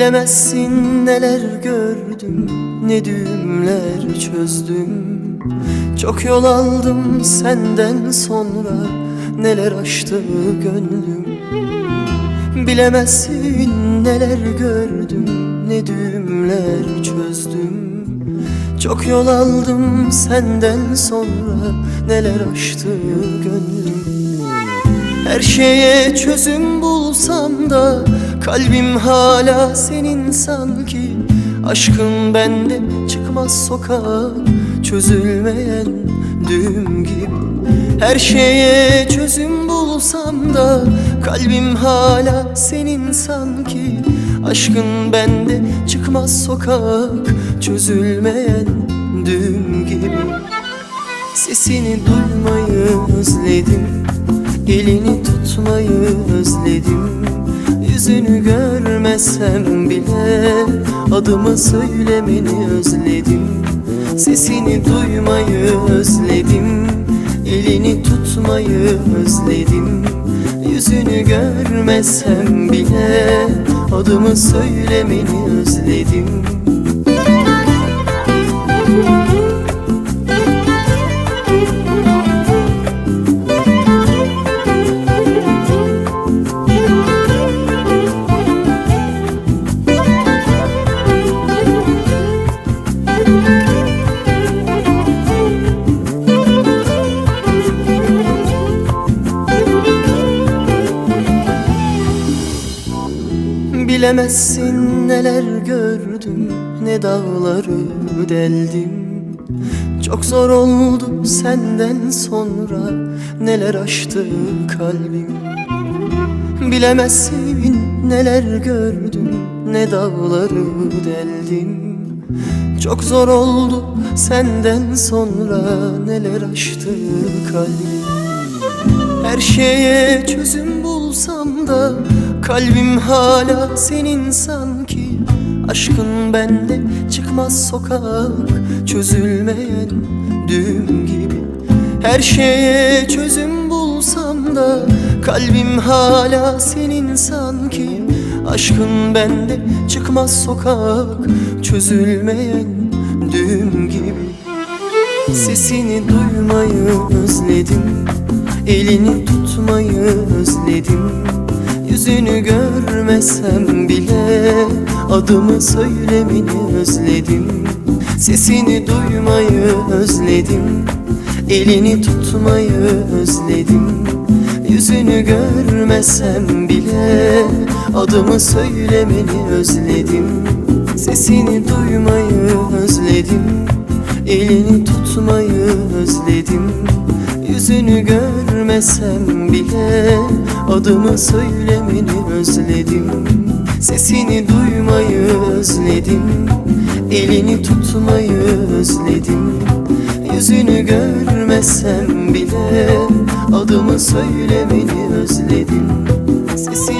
Bilemezsin neler gördüm Ne düğümler çözdüm. Çok yol aldım senden sonra Neler aştı gönlüm. Bilemezsin neler gördüm Ne düğümler çözdüm. Çok yol aldım senden sonra Neler aştı gönlüm. Her şeye çözüm bulsam da Kalbim hala senin sanki. Aşkın bende çıkmaz sokak. Çözülmeyen düğüm gibi. Her şeye çözüm bulsam da Kalbim hala senin sanki. Aşkın bende çıkmaz sokak. Çözülmeyen düğüm gibi. Sesini duymayı özledim. Elini tutmayı özledim Yüzünü görmesem bile Adımı söylemeni özledim Sesini duymayı özledim Elini tutmayı özledim. Yüzünü görmesem bile Adımı söylemeni özledim Bilemezsin neler gördüm Ne dağları deldim. Çok zor oldu senden sonra Neler aştı kalbim. Bilemezsin neler gördüm Ne dağları deldim. Çok zor oldu senden sonra Neler aştı kalbim. Her şeye çözüm bulsam da Kalbim hala senin sanki. Aşkın bende çıkmaz sokak. Çözülmeyen düğüm gibi. Her şeye çözüm bulsam da Kalbim hala senin sanki. Aşkın bende çıkmaz sokak. Çözülmeyen düğüm gibi. Sesini duymayı özledim. Elini tutmayı özledim Yüzünü görmesem bile Adımı söylemeni özledim. Sesini duymayı özledim Elini tutmayı özledim. Yüzünü görmesem bile Adımı söylemeni özledim. Sesini duymayı özledim Elini tutmayı özledim. Yüzünü görmesem bile Adımı söylemeni özledim. Sesini duymayı özledim Elini tutmayı özledim. Yüzünü görmesem bile Adımı söylemeni özledim. Sesini